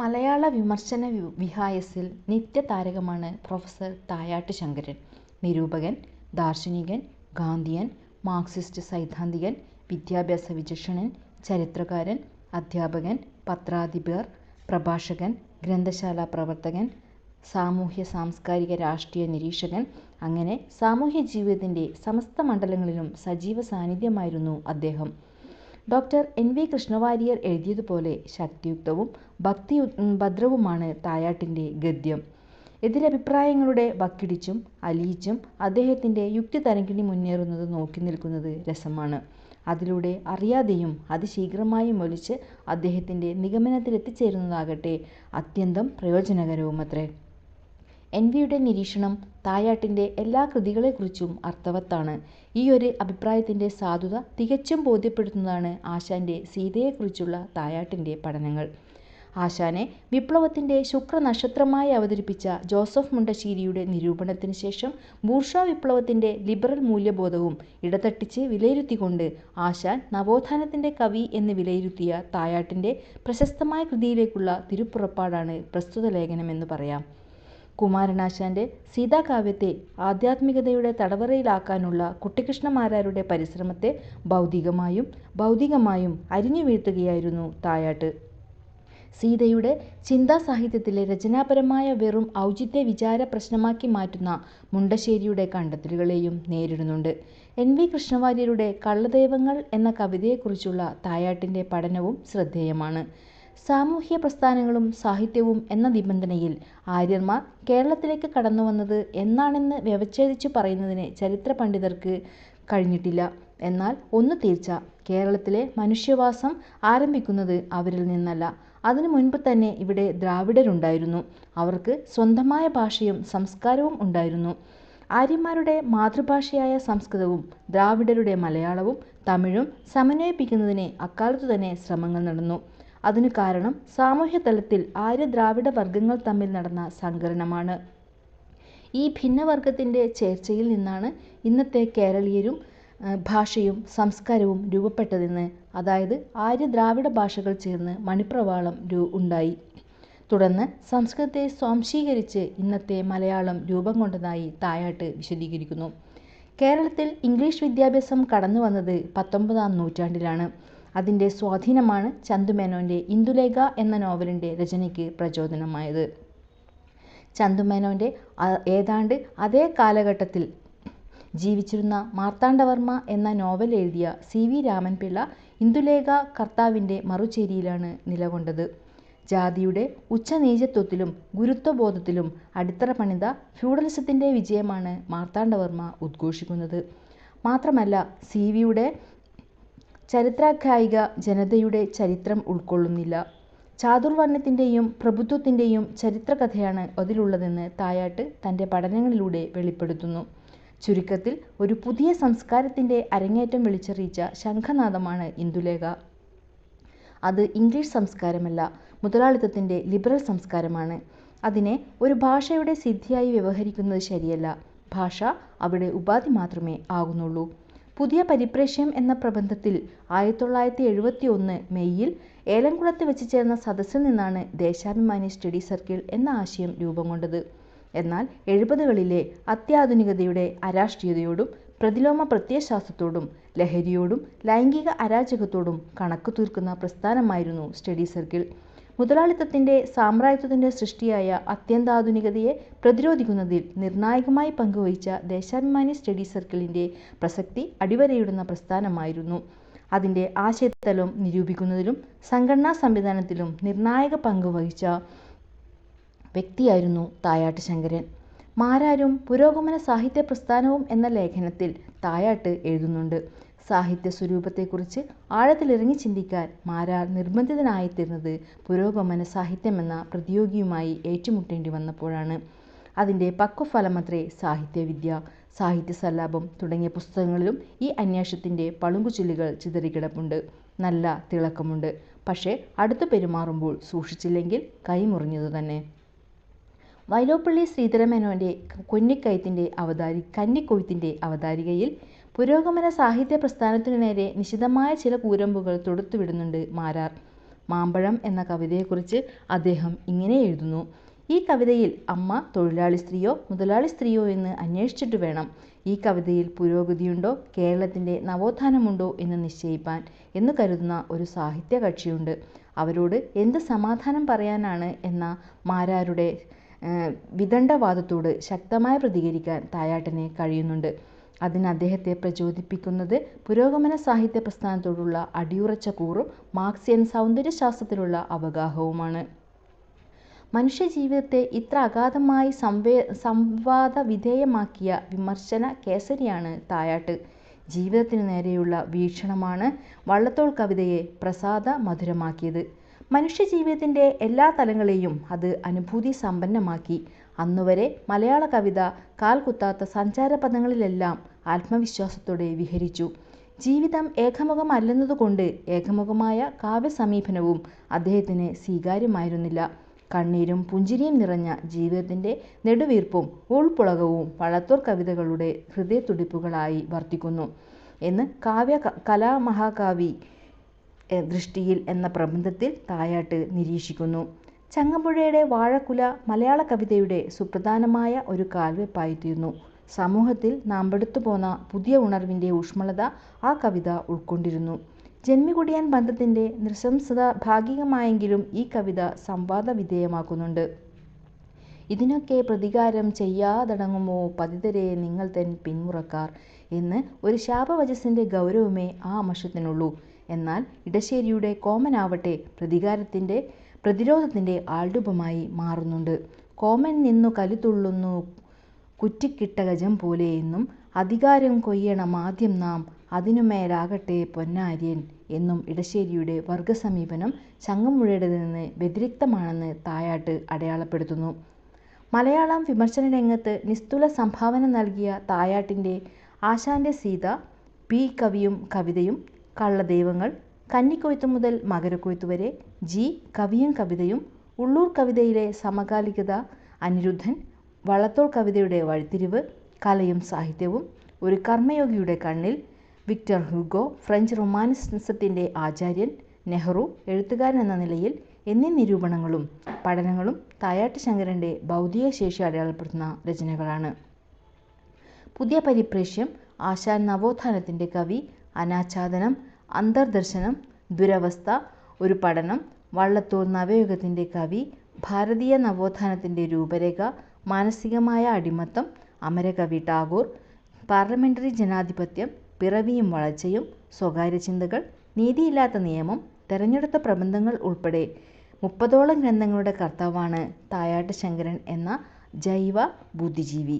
മലയാള വിമർശന വിഹായസിൽ നിത്യതാരകമാണ് പ്രൊഫസർ തായാട്ട് ശങ്കരൻ. നിരൂപകൻ, ദാർശനികൻ, ഗാന്ധിയൻ, മാർക്സിസ്റ്റ് സൈദ്ധാന്തികൻ, വിദ്യാഭ്യാസ വിചക്ഷണൻ, ചരിത്രകാരൻ, അധ്യാപകൻ, പത്രാധിപർ, പ്രഭാഷകൻ, ഗ്രന്ഥശാല പ്രവർത്തകൻ, സാമൂഹ്യ സാംസ്കാരിക രാഷ്ട്രീയ നിരീക്ഷകൻ അങ്ങനെ സാമൂഹ്യ ജീവിതത്തിന്റെ സമസ്ത മണ്ഡലങ്ങളിലും സജീവ സാന്നിധ്യമായിരുന്നു അദ്ദേഹം. ഡോ. എൻ. വി. കൃഷ്ണവാര്യർ എഴുതിയതുപോലെ ശക്തിയുക്തവും ഭദ്രവുമാണ് തായാട്ടിന്റെ ഗദ്യം. എതിരഭിപ്രായങ്ങളുടെ വക്കിടിച്ചും അലിയിച്ചും അദ്ദേഹത്തിന്റെ യുക്തിതരംഗിണി മുന്നേറുന്നത് നോക്കി നിൽക്കുന്നത് രസമാണ്. അതിലൂടെ അറിയാതെയും അതിശീഘ്രമായും ഒലിച്ച് അദ്ദേഹത്തിന്റെ നിഗമനത്തിലെത്തിച്ചേരുന്നതാകട്ടെ അത്യന്തം പ്രയോജനകരവുമത്രേ. എൻ. വിയുടെ നിരീക്ഷണം തായാട്ടിന്റെ എല്ലാ കൃതികളെക്കുറിച്ചും അർത്ഥവത്താണ് ഈ ഒരു അഭിപ്രായത്തിന്റെ സാധുത തികച്ചും ബോധ്യപ്പെടുത്തുന്നതാണ് ആശാന്റെ സീതയെക്കുറിച്ചുള്ള തായാട്ടിന്റെ പഠനങ്ങൾ. ആശാനെ വിപ്ലവത്തിന്റെ ശുക്രനക്ഷത്രമായി അവതരിപ്പിച്ച ജോസഫ് മുണ്ടശ്ശേരിയുടെ നിരൂപണത്തിന് ശേഷം ബൂർഷ വിപ്ലവത്തിന്റെ ലിബറൽ മൂല്യബോധവും ഇടതട്ടിച്ച് വിലയിരുത്തിക്കൊണ്ട് ആശാൻ നവോത്ഥാനത്തിന്റെ കവി എന്ന് വിലയിരുത്തിയ തായാട്ടിന്റെ പ്രശസ്തമായ കൃതിയിലേക്കുള്ള തിരുപ്പുറപ്പാടാണ് പ്രസ്തുത ലേഖനമെന്ന് പറയാം. കുമാരനാശാന്റെ സീതാകാവ്യത്തെ ആധ്യാത്മികതയുടെ തടവറയിലാക്കാനുള്ള കുട്ടിക്കൃഷ്ണമാരാരുടെ പരിശ്രമത്തെ ഭൗതികമായും ഭൗതികമായും അരിഞ്ഞു വീഴ്ത്തുകയായിരുന്നു തായാട്ട്. സീതയുടെ ചിന്താ സാഹിത്യത്തിലെ രചനാപരമായ വെറും ഔചിത്യ വിചാര പ്രശ്നമാക്കി മാറ്റുന്ന മുണ്ടശ്ശേരിയുടെ കണ്ടെത്തലുകളെയും നേരിടുന്നുണ്ട്. എൻ. വി. കൃഷ്ണവാര്യരുടെ കള്ളദൈവങ്ങൾ എന്ന കവിതയെക്കുറിച്ചുള്ള തായാട്ടിന്റെ പഠനവും ശ്രദ്ധേയമാണ്. സാമൂഹ്യപ്രസ്ഥാനങ്ങളും സാഹിത്യവും എന്ന നിബന്ധനയിൽ ആര്യന്മാർ കേരളത്തിലേക്ക് കടന്നുവന്നത് എന്നാണെന്ന് വ്യവച്ഛേദിച്ചു പറയുന്നതിന് ചരിത്ര പണ്ഡിതർക്ക് കഴിഞ്ഞിട്ടില്ല. എന്നാൽ ഒന്ന് തീർച്ച, കേരളത്തിലെ മനുഷ്യവാസം ആരംഭിക്കുന്നത് അവരിൽ നിന്നല്ല. അതിനു മുൻപ് തന്നെ ഇവിടെ ദ്രാവിഡരുണ്ടായിരുന്നു. അവർക്ക് സ്വന്തമായ ഭാഷയും സംസ്കാരവും ഉണ്ടായിരുന്നു. ആര്യന്മാരുടെ മാതൃഭാഷയായ സംസ്കൃതവും ദ്രാവിഡരുടെ മലയാളവും തമിഴും സമന്വയിപ്പിക്കുന്നതിന് അക്കാലത്തുതന്നെ ശ്രമങ്ങൾ നടന്നു. അതിനു കാരണം സാമൂഹ്യതലത്തിൽ ആര്യ-ദ്രാവിഡ വർഗങ്ങൾ തമ്മിൽ നടന്ന സങ്കരണമാണ് ഈ ഭിന്നവർഗത്തിന്റെ ചേർച്ചയിൽ നിന്നാണ് ഇന്നത്തെ കേരളീയരും ഭാഷയും സംസ്കാരവും രൂപപ്പെട്ടതെന്ന് അതായത് ആര്യ-ദ്രാവിഡ ഭാഷകൾ ചേർന്ന് മണിപ്രവാളം ഉണ്ടായി. തുടർന്ന് സംസ്കൃതത്തെ സ്വാംശീകരിച്ച് ഇന്നത്തെ മലയാളം രൂപം കൊണ്ടതായി തായാട്ട് വിശദീകരിക്കുന്നു. കേരളത്തിൽ ഇംഗ്ലീഷ് വിദ്യാഭ്യാസം കടന്നു വന്നത് പത്തൊമ്പതാം നൂറ്റാണ്ടിലാണ്. അതിന്റെ സ്വാധീനമാണ് ചന്തുമേനോന്റെ ഇന്ദുലേഖ എന്ന നോവലിന്റെ രചനയ്ക്ക് പ്രചോദനമായത്. ചന്തുമേനോന്റെ ഏതാണ്ട് അതേ കാലഘട്ടത്തിൽ ജീവിച്ചിരുന്ന മാർത്താണ്ഡവർമ്മ എന്ന നോവൽ എഴുതിയ സി. വി. രാമൻപിള്ള ഇന്ദുലേഖ കർത്താവിന്റെ മറുചേരിയിലാണ് നിലകൊണ്ടത്. ജാതിയുടെ ഉച്ചനീചത്വത്തിലും ഗുരുത്വബോധത്തിലും അടിത്തറ പണിത ഫ്യൂഡലിസത്തിന്റെ വിജയമാണ് മാർത്താണ്ഡവർമ്മ ഉദ്ഘോഷിക്കുന്നത്. മാത്രമല്ല സി. വി. ചരിത്രാഖ്യായിക ജനതയുടെ ചരിത്രം ഉൾക്കൊള്ളുന്നില്ല. ചാതുർവർണത്തിന്റെയും പ്രഭുത്വത്തിന്റെയും ചരിത്രകഥയാണ് അതിലുള്ളതെന്ന് തായാട്ട് തന്റെ പഠനങ്ങളിലൂടെ വെളിപ്പെടുത്തുന്നു. ചുരുക്കത്തിൽ ഒരു പുതിയ സംസ്കാരത്തിന്റെ അരങ്ങേറ്റം വിളിച്ചറിയിച്ച ശംഖനാദമാണ് ഇന്ദുലേഖ. അത് ഇംഗ്ലീഷ് സംസ്കാരമല്ല, മുതലാളിത്തത്തിന്റെ ലിബറൽ സംസ്കാരമാണ്. അതിനെ ഒരു ഭാഷയുടെ സിദ്ധിയായി വ്യവഹരിക്കുന്നത് ശരിയല്ല. ഭാഷ അവിടെ ഉപാധി മാത്രമേ ആകുന്നുള്ളൂ. പുതിയ പരിപ്രേക്ഷ്യം എന്ന പ്രബന്ധത്തിൽ ആയിരത്തി തൊള്ളായിരത്തി എഴുപത്തി ഒന്ന് മെയ്യിൽ ഏലംകുളത്ത് വെച്ച് ചേർന്ന സദസ്സിൽ നിന്നാണ് ദേശാഭിമാനി സ്റ്റഡി സർക്കിൾ എന്ന ആശയം രൂപം കൊണ്ടത് എന്നാൽ എഴുപതുകളിലെ അത്യാധുനികതയുടെ അരാഷ്ട്രീയതയോടും പ്രതിലോമ പ്രത്യയശാസ്ത്രത്തോടും ലഹരിയോടും ലൈംഗിക അരാജകത്തോടും കണക്ക് തീർക്കുന്ന പ്രസ്ഥാനമായിരുന്നു സ്റ്റഡി സർക്കിൾ. മുതലാളിത്തത്തിന്റെ സാമ്രാജ്യത്വത്തിന്റെ സൃഷ്ടിയായ അത്യന്താധുനികതയെ പ്രതിരോധിക്കുന്നതിൽ നിർണായകമായി പങ്കുവഹിച്ച ദേശാഭിമാനി സ്റ്റഡി സർക്കിളിന്റെ പ്രസക്തി അടിവരയിടുന്ന പ്രസ്ഥാനമായിരുന്നു. അതിന്റെ ആശയത്തലം നിരൂപിക്കുന്നതിലും സംഘടനാ സംവിധാനത്തിലും നിർണായക പങ്കുവഹിച്ച വ്യക്തിയായിരുന്നു തായാട്ട് ശങ്കരൻ. മാരാരും പുരോഗമന സാഹിത്യ പ്രസ്ഥാനവും എന്ന ലേഖനത്തിൽ തായാട്ട് എഴുതുന്നുണ്ട്. സാഹിത്യസ്വരൂപത്തെക്കുറിച്ച് ആഴത്തിലിറങ്ങി ചിന്തിക്കാൻ മാരാർ നിർബന്ധിതനായിത്തീർന്നത് പുരോഗമന സാഹിത്യമെന്ന പ്രതിയോഗിയുമായി ഏറ്റുമുട്ടേണ്ടി വന്നപ്പോഴാണ്. അതിന്റെ പക്വഫലമത്രേ സാഹിത്യവിദ്യ. സാഹിത്യ സല്ലാപം തുടങ്ങിയ പുസ്തകങ്ങളിലും ഈ അന്വേഷണത്തിന്റെ പളുങ്കുചില്ലുകൾ ചിതറിക്കിടപ്പുണ്ട്. നല്ല തിളക്കമുണ്ട്. പക്ഷേ അടുത്തു പെരുമാറുമ്പോൾ സൂക്ഷിച്ചില്ലെങ്കിൽ കൈമുറിഞ്ഞതു തന്നെ വൈലോപ്പള്ളി ശ്രീധരമേനോന്റെ വൈലോപ്പിള്ളി അവതാരി കന്നിക്കൊയ്ത്തിന്റെ അവതാരികയിൽ പുരോഗമന സാഹിത്യ പ്രസ്ഥാനത്തിനു നേരെ നിശിതമായ ചില കൂരമ്പുകൾ തൊടുത്തുവിടുന്നുണ്ട് മാരാർ. മാമ്പഴം എന്ന കവിതയെക്കുറിച്ച് അദ്ദേഹം ഇങ്ങനെ എഴുതുന്നു. ഈ കവിതയിൽ അമ്മ തൊഴിലാളി സ്ത്രീയോ മുതലാളി സ്ത്രീയോ എന്ന് അന്വേഷിച്ചിട്ട് വേണം. ഈ കവിതയിൽ പുരോഗതിയുണ്ടോ കേരളത്തിന്റെ നവോത്ഥാനമുണ്ടോ എന്ന് നിശ്ചയിപ്പാൻ എന്ന് കരുതുന്ന ഒരു സാഹിത്യ കക്ഷിയുണ്ട് അവരോട് എന്ത് സമാധാനം പറയാനാണ് എന്ന മാരാരുടെ വിദണ്ഡവാദത്തോട് ശക്തമായി പ്രതികരിക്കാൻ തായാട്ടിന് കഴിയുന്നുണ്ട്. അതിന് അദ്ദേഹത്തെ പ്രചോദിപ്പിക്കുന്നത് പുരോഗമന സാഹിത്യ പ്രസ്ഥാനത്തോടുള്ള അടിയുറച്ച കൂറും മാർക്സിയൻ സൗന്ദര്യശാസ്ത്രത്തിലുള്ള അവഗാഹവുമാണ്. മനുഷ്യജീവിതത്തെ ഇത്ര അഗാധമായി സംവേ സംവാദ വിധേയമാക്കിയ വിമർശന കേസരിയാണ് തായാട്ട്. ജീവിതത്തിനു നേരെയുള്ള വീക്ഷണമാണ് വള്ളത്തോൾ കവിതയെ പ്രസാദ മധുരമാക്കിയത് മനുഷ്യജീവിതത്തിന്റെ എല്ലാ തലങ്ങളെയും അത് അനുഭൂതിസമ്പന്നമാക്കി. അന്നുവരെ മലയാള കവിത കാൽകുത്താത്ത സഞ്ചാരപഥങ്ങളിലെല്ലാം ആത്മവിശ്വാസത്തോടെ വിഹരിച്ചു. ജീവിതം ഏകമുഖമല്ലെന്നതുകൊണ്ട് ഏകമുഖമായ കാവ്യസമീപനവും അദ്ദേഹത്തിന് സ്വീകാര്യമായിരുന്നില്ല. കണ്ണീരും പുഞ്ചിരിയും നിറഞ്ഞ ജീവിതത്തിന്റെ നെടുവീർപ്പും ഉൾപ്പുളകവും പഴത്തൂർ കവിതകളുടെ ഹൃദയത്തുടിപ്പുകളായി വർത്തിക്കുന്നു എന്ന് കാവ്യ കലാമഹാകാവി ദൃഷ്ടിയിൽ എന്ന പ്രബന്ധത്തിൽ തായാട്ട് നിരീക്ഷിക്കുന്നു. ചങ്ങമ്പുഴയുടെ വാഴക്കുല മലയാള കവിതയുടെ സുപ്രധാനമായ ഒരു കാൽവെപ്പായിത്തീർന്നു. സമൂഹത്തിൽ നാമ്പെടുത്തുപോന്ന പുതിയ ഉണർവിന്റെ ഊഷ്മളത ആ കവിത ഉൾക്കൊണ്ടിരുന്നു. ജന്മികുടിയാൻ ബന്ധത്തിന്റെ നൃശംസത ഭാഗികമായെങ്കിലും ഈ കവിത സംവാദ വിധേയമാക്കുന്നുണ്ട് ഇതിനൊക്കെ പ്രതികാരം ചെയ്യാതടങ്ങുമോ പതിതരെ നിങ്ങൾ തൻ പിന്മുറക്കാർ എന്ന് ഒരു ശാപവചസിന്റെ ഗൗരവമേ ആ അമർഷത്തിനുള്ളൂ. എന്നാൽ ഇടശ്ശേരിയുടെ കോമനാവട്ടെ പ്രതിരോധത്തിന്റെ ആൾരൂപമായി മാറുന്നുണ്ട്. കോമൻ നിന്നു കലിതുള്ളുന്നു കുറ്റിക്കിട്ട ഗജംപോലെ എന്നും അധികാരം കൊയ്യണമാദ്യം നാം അതിനുമേലാകട്ടെ പൊന്നാര്യൻ എന്നും ഇടശ്ശേരിയുടെ വർഗസമീപനം ചങ്ങമ്പുഴയുടെ നിന്ന് വ്യതിരിക്തമാണെന്ന് തായാട്ട് അടയാളപ്പെടുത്തുന്നു. മലയാളം വിമർശനരംഗത്ത് നിസ്തുല സംഭാവന നൽകിയ തായാട്ടിന്റെ ആശാന്റെ സീത, പി കവിയും കവിതയും, കള്ളദൈവങ്ങൾ, കന്നിക്കൊയ്ത്തു മുതൽ മകരക്കൊയ്ത്ത് വരെ, ജി കവിയും കവിതയും, ഉള്ളൂർ കവിതയിലെ സമകാലികത, അനിരുദ്ധൻ, വള്ളത്തോൾ കവിതയുടെ വഴിത്തിരിവ്, കലയും സാഹിത്യവും, ഒരു കർമ്മയോഗിയുടെ കണ്ണിൽ, വിക്ടർ ഹ്യൂഗോ, ഫ്രഞ്ച് റൊമാനിസത്തിന്റെ ആചാര്യൻ, നെഹ്റു, എഴുത്തുകാരൻ എന്ന നിലയിൽ എന്നീ നിരൂപണങ്ങളും പഠനങ്ങളും തായാട്ട് ശങ്കരന്റെ ഭൗതിക ബൗദ്ധികശേഷി അടയാളപ്പെടുത്തുന്ന രചനകളാണ്. പുതിയ പരിപ്രേക്ഷ്യം, ആശാൻ നവോത്ഥാനത്തിന്റെ കവി, അനാച്ഛാദനം, അന്തർദർശനം, ദുരവസ്ഥ, ഒരു പഠനം, വള്ളത്തോൾ നവയുഗത്തിന്റെ കവി, ഭാരതീയ നവോത്ഥാനത്തിന്റെ രൂപരേഖ, മാനസികമായ അടിമത്തം, അമരകവി ടാഗോർ, പാർലമെന്ററി ജനാധിപത്യം, പിറവിയും വളർച്ചയും, സ്വകാര്യ ചിന്തകൾ നീതിയില്ലാത്ത നിയമം, തെരഞ്ഞെടുത്ത പ്രബന്ധങ്ങൾ ഉൾപ്പെടെ മുപ്പതോളം ഗ്രന്ഥങ്ങളുടെ കർത്താവാണ് തായാട്ട് ശങ്കരൻ എന്ന ജൈവ ബുദ്ധിജീവി.